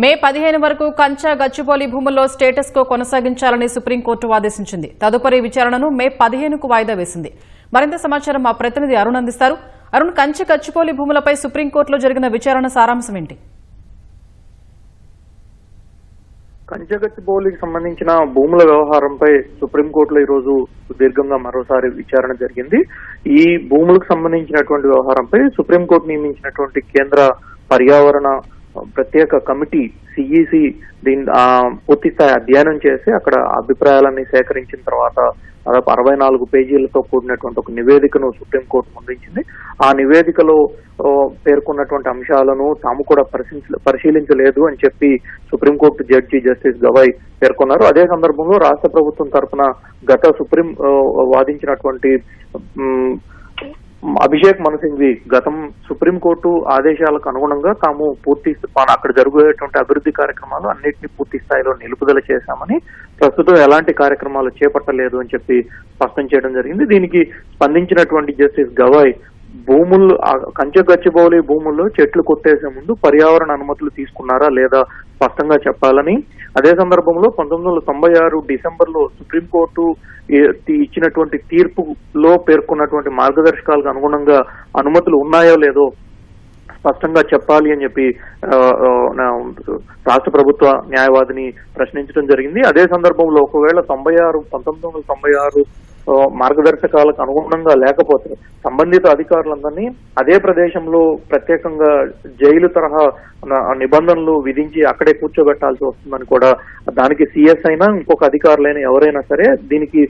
మే పదిహేను వరకు కంచా గచ్చిబౌలి భూముల్లో స్టేటస్ కో కొనసాగించాలని సుప్రీంకోర్టు ఆదేశించింది. తదుపరి విచారణను మే పదిహేనుకు వాయిదా వేసింది. మరింత సమాచారం మా ప్రతినిధి అరుణ్ అందిస్తారు. అరుణ్ కంచె గచ్చిబౌలి భూములపై సుప్రీంకోర్టులో జరిగిన విచారణ సారాంశం ఏంటి? కంచగచ్చిబౌలికి సంబంధించిన భూముల వ్యవహారంపై సుప్రీంకోర్టులో ఈ రోజు సుదీర్ఘంగా మరోసారి విచారణ జరిగింది. ఈ భూములకు సంబంధించినటువంటి వ్యవహారంపై సుప్రీంకోర్టు నియమించినటువంటి కేంద్ర పర్యావరణ ప్రత్యేక కమిటీ సిఈసి దీని పూర్తి స్థాయి అధ్యయనం చేసి అక్కడ అభిప్రాయాలన్నీ సేకరించిన తర్వాత దాదాపు అరవై నాలుగు పేజీలతో కూడినటువంటి ఒక నివేదికను సుప్రీంకోర్టు ముందుంచింది. ఆ నివేదికలో పేర్కొన్నటువంటి అంశాలను తాము కూడా పరిశీలించలేదు అని చెప్పి సుప్రీంకోర్టు జడ్జి జస్టిస్ గవాయ్ పేర్కొన్నారు. అదే సందర్భంలో రాష్ట్ర ప్రభుత్వం తరఫున గత సుప్రీం వాదించినటువంటి అభిషేక్ మను సింఘ్వి గతం సుప్రీంకోర్టు ఆదేశాలకు అనుగుణంగా తాము పూర్తి అక్కడ జరుగుతున్నటువంటి అభివృద్ధి కార్యక్రమాలు అన్నింటినీ పూర్తి స్థాయిలో నిలుపుదల చేశామని ప్రస్తుతం ఎలాంటి కార్యక్రమాలు చేపట్టలేదు అని చెప్పి స్పష్టం చేయడం జరిగింది. దీనికి స్పందించినటువంటి జస్టిస్ గవాయ్ భూములు కంచె గచ్చిబౌలి భూముల్లో చెట్లు కొట్టేసే ముందు పర్యావరణ అనుమతులు తీసుకున్నారా లేదా స్పష్టంగా చెప్పాలని? అదే సందర్భంలో పంతొమ్మిది వందల తొంభై ఆరు డిసెంబర్లో సుప్రీంకోర్టు ఇచ్చినటువంటి తీర్పులో పేర్కొన్నటువంటి మార్గదర్శకాలకు అనుగుణంగా అనుమతులు ఉన్నాయో లేదో స్పష్టంగా చెప్పాలి అని చెప్పి నా రాష్ట్ర ప్రభుత్వ న్యాయవాదిని ప్రశ్నించడం జరిగింది. అదే సందర్భంలో ఒకవేళ తొంభై ఆరు పంతొమ్మిది వందల తొంభై ఆరు మార్గదర్శకాలకు అనుగుణంగా లేకపోతే సంబంధిత అధికారులందరినీ అదే ప్రదేశంలో ప్రత్యేకంగా జైలు తరహా నిబంధనలు విధించి అక్కడే కూర్చోబెట్టాల్సి వస్తుందని కూడా దానికి సిఎస్ అయినా ఇంకొక అధికారులైనా ఎవరైనా సరే దీనికి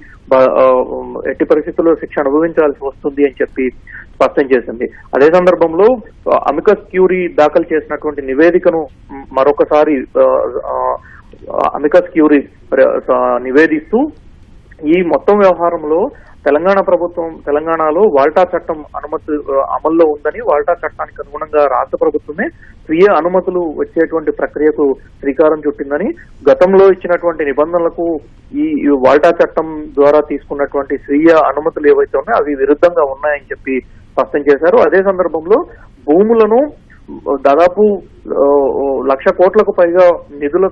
ఎట్టి పరిస్థితుల్లో శిక్ష అనుభవించాల్సి వస్తుంది అని చెప్పి స్పష్టం చేసింది. అదే సందర్భంలో అమికస్ క్యూరీ దాఖలు చేసినటువంటి నివేదికను మరొకసారి అమికస్ క్యూరీ నివేదిస్తూ ఈ మొత్తం వ్యవహారంలో తెలంగాణ ప్రభుత్వం తెలంగాణలో వాల్టా చట్టం అనుమతి అమల్లో ఉందని వాల్టా చట్టానికి అనుగుణంగా రాష్ట్ర ప్రభుత్వమే స్వీయ అనుమతులు వచ్చేటువంటి ప్రక్రియకు శ్రీకారం చుట్టిందని గతంలో ఇచ్చినటువంటి నిబంధనలకు ఈ వాల్టా చట్టం ద్వారా తీసుకున్నటువంటి స్వీయ అనుమతులు ఏవైతే ఉన్నాయో అవి విరుద్ధంగా ఉన్నాయని చెప్పి స్పష్టం చేశారు. అదే సందర్భంలో భూములను దాదాపు లక్ష కోట్లకు పైగా నిధుల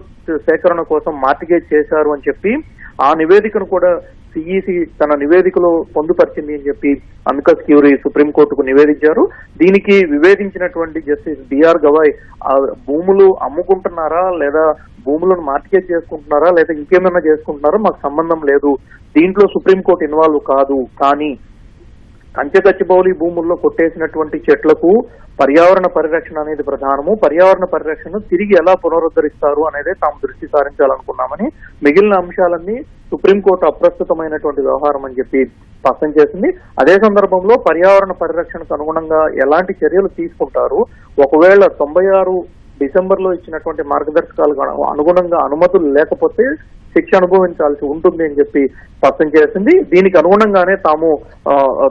సేకరణ కోసం మార్టిగేజ్ చేశారు అని చెప్పి ఆ నివేదికను కూడా సిఈసి తన నివేదికలో పొందుపరిచింది అని చెప్పి అంకస్ క్యూరీ సుప్రీంకోర్టుకు నివేదించారు. దీనికి వివేదించినటువంటి జస్టిస్ బిఆర్ గవాయ్ ఆ భూములు అమ్ముకుంటున్నారా లేదా భూములను మార్కెట్ చేసుకుంటున్నారా లేదా ఇంకేమైనా చేసుకుంటున్నారా మాకు సంబంధం లేదు. దీంట్లో సుప్రీంకోర్టు ఇన్వాల్వ్ కాదు. కానీ కంచెగచ్చిబౌలి భూముల్లో కొట్టేసినటువంటి చెట్లకు పర్యావరణ పరిరక్షణ అనేది ప్రధానము. పర్యావరణ పరిరక్షణను తిరిగి ఎలా పునరుద్ధరిస్తారు అనేది తాము దృష్టి సారించాలనుకున్నామని మిగిలిన అంశాలన్నీ సుప్రీంకోర్టు అప్రస్తుతమైనటువంటి వ్యవహారం అని చెప్పి స్పష్టం చేసింది. అదే సందర్భంలో పర్యావరణ పరిరక్షణకు అనుగుణంగా ఎలాంటి చర్యలు తీసుకుంటారు? ఒకవేళ తొంభై ఆరు డిసెంబర్లో ఇచ్చినటువంటి మార్గదర్శకాలకు అనుగుణంగా అనుమతులు లేకపోతే శిక్ష అనుభవించాల్సి ఉంటుంది అని చెప్పి స్పష్టం చేసింది. దీనికి అనుగుణంగానే తాము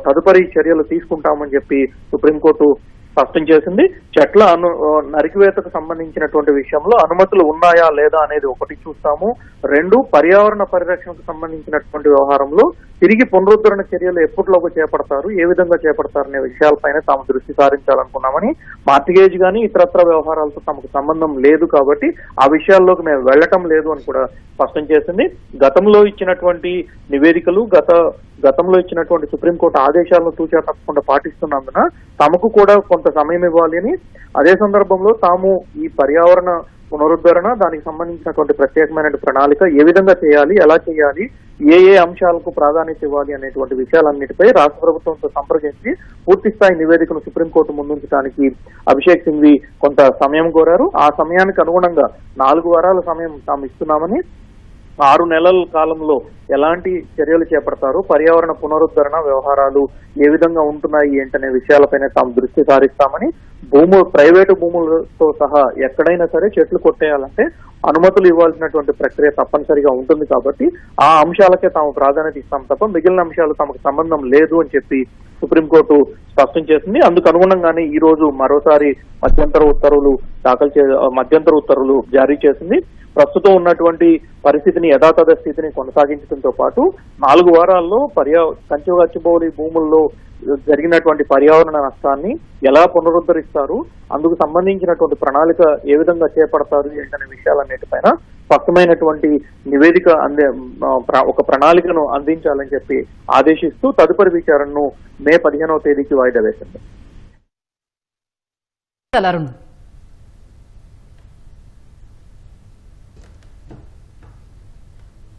తదుపరి చర్యలు తీసుకుంటామని చెప్పి సుప్రీంకోర్టు స్పష్టం చేసింది. చెట్ల అను నరికివేతకు సంబంధించినటువంటి విషయంలో అనుమతులు ఉన్నాయా లేదా అనేది ఒకటి చూస్తాము. రెండు పర్యావరణ పరిరక్షణకు సంబంధించినటువంటి వ్యవహారంలో తిరిగి పునరుద్ధరణ చర్యలు ఎప్పటిలోగా చేపడతారు? ఏ విధంగా చేపడతారు అనే విషయాలపైన తాము దృష్టి సారించాలనుకున్నామని మార్టిగేజ్ కానీ ఇతరత్ర వ్యవహారాలతో తమకు సంబంధం లేదు కాబట్టి ఆ విషయాల్లోకి మేము వెళ్ళటం లేదు అని కూడా స్పష్టం చేసింది. గతంలో ఇచ్చినటువంటి నివేదికలు గత గతంలో ఇచ్చినటువంటి సుప్రీంకోర్టు ఆదేశాలను తూచా తప్పకుండా పాటిస్తున్నందున తమకు కూడా కొంత సమయం ఇవ్వాలి అని అదే సందర్భంలో తాము ఈ పర్యావరణ పునరుద్ధరణ దానికి సంబంధించినటువంటి ప్రత్యేకమైన ప్రణాళిక ఏ విధంగా చేయాలి ఎలా చేయాలి ఏ ఏ అంశాలకు ప్రాధాన్యత ఇవ్వాలి అనేటువంటి విషయాలన్నిటిపై రాష్ట్ర ప్రభుత్వంతో సంప్రదించి పూర్తి స్థాయి నివేదికను సుప్రీంకోర్టు ముందుంచడానికి అభిషేక్ సింఘ్వి కొంత సమయం కోరారు. ఆ సమయానికి అనుగుణంగా నాలుగు వారాల సమయం తాము ఇస్తున్నామని ఆరు నెలల కాలంలో ఎలాంటి చర్యలు చేపడతారు? పర్యావరణ పునరుద్ధరణ వ్యవహారాలు ఏ విధంగా ఉంటున్నాయి ఏంటనే విషయాలపైన తాము దృష్టి సారిస్తామని భూములు ప్రైవేటు భూములతో సహా ఎక్కడైనా సరే చెట్లు కొట్టేయాలంటే అనుమతులు ఇవ్వాల్సినటువంటి ప్రక్రియ తప్పనిసరిగా ఉంటుంది కాబట్టి ఆ అంశాలకే తాము ప్రాధాన్యత ఇస్తాం తప్ప మిగిలిన అంశాలు తమకు సంబంధం లేదు అని చెప్పి సుప్రీంకోర్టు స్పష్టం చేసింది. అందుకు అనుగుణంగానే ఈ రోజు మరోసారి మధ్యంతర ఉత్తర్వులు దాఖలు చే మధ్యంతర ఉత్తర్వులు జారీ చేసింది. ప్రస్తుతం ఉన్నటువంటి పరిస్థితిని యథాతథ స్థితిని కొనసాగించడంతో పాటు నాలుగు వారాల్లో పర్యా కంచుగచ్చిబౌలి భూముల్లో జరిగినటువంటి పర్యావరణ నష్టాన్ని ఎలా పునరుద్ధరిస్తారు అందుకు సంబంధించినటువంటి ప్రణాళిక ఏ విధంగా చేపడతారు ఏంటనే విషయాలన్నిటిపైన స్పష్టమైనటువంటి నివేదిక అందే ప్ర- ఒక ప్రణాళికను అందించాలని చెప్పి ఆదేశిస్తూ తదుపరి విచారణను మే పదిహేనవ తేదీకి వాయిదా వేసింది. అరుణ్